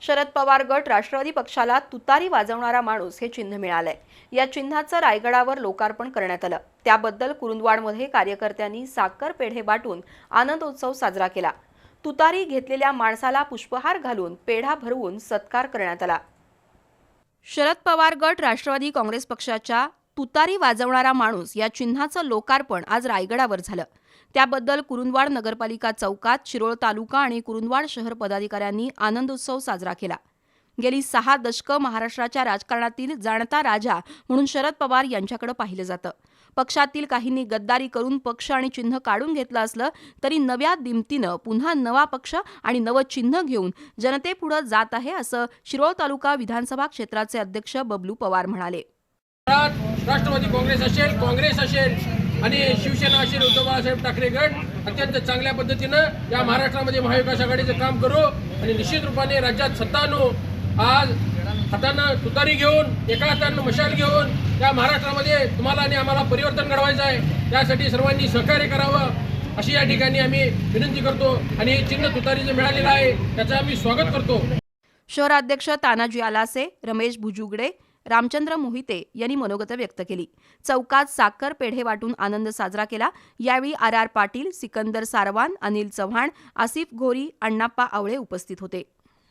शरद पवार गट राष्ट्रवादी पक्षाला तुतारी वाजवणारा माणूस हे चिन्ह मिळालंय. या चिन्हाचं रायगडावर लोकार्पण करण्यात आलं. त्याबद्दल कुरुंदवाडमध्ये कार्यकर्त्यांनी साखर पेढे वाटून आनंदोत्सव साजरा केला. तुतारी घेतलेल्या माणसाला पुष्पहार घालून पेढा भरवून सत्कार करण्यात आला. शरद पवार गट राष्ट्रवादी काँग्रेस पक्षाच्या तुतारी वाजवणारा माणूस या चिन्हाचं लोकार्पण आज रायगडावर झालं. त्याबद्दल कुरुंदवाड नगरपालिका चौकात शिरोळ तालुका आणि कुरुंदवाड शहर पदाधिकाऱ्यांनी आनंदोत्सव साजरा केला. गेली सहा दशकं महाराष्ट्राच्या राजकारणातील जाणता राजा म्हणून शरद पवार यांच्याकडे पाहिलं जातं. पक्षातील काहींनी गद्दारी करून पक्ष आणि चिन्ह काढून घेतलं असलं तरी नव्या दिमतीनं पुन्हा नवा पक्ष आणि नवं चिन्ह घेऊन जनतेपुढं जात आहे असं शिरोळ तालुका विधानसभा क्षेत्राचे अध्यक्ष बबलू पवार म्हणाले. राष्ट्रवादी काँग्रेस असेल काँग्रेस असेल आणि शिवसेना असेल उद्धव बाळासाहेब ठाकरे गट अत्यंत चांगल्या पद्धतीनं या महाराष्ट्रामध्ये महाविकास आघाडीचं काम करू आणि निश्चित रूपाने राज्यात सत्ता आणू आज हातानं तुतारी घेऊन एका हातानं मशाल घेऊन या महाराष्ट्रामध्ये तुम्हाला आणि आम्हाला परिवर्तन घडवायचं आहे. त्यासाठी सर्वांनी सहकार्य करावं. अशी या ठिकाणी आम्ही विनंती करतो आणि हे चिन्ह तुतारी जे मिळालेलं आहे त्याचं आम्ही स्वागत करतो. शहराध्यक्ष तानाजी आलासे रमेश भुजुगडे रामचंद्र मोहिते यांनी मनोगत व्यक्त केली. चौकात साखर पेढे वाटून आनंद साजरा केला. यावेळी आर आर पाटील सिकंदर सारवान अनिल चव्हाण आसिफ घोरी अण्णाप्पा आवळे उपस्थित होते.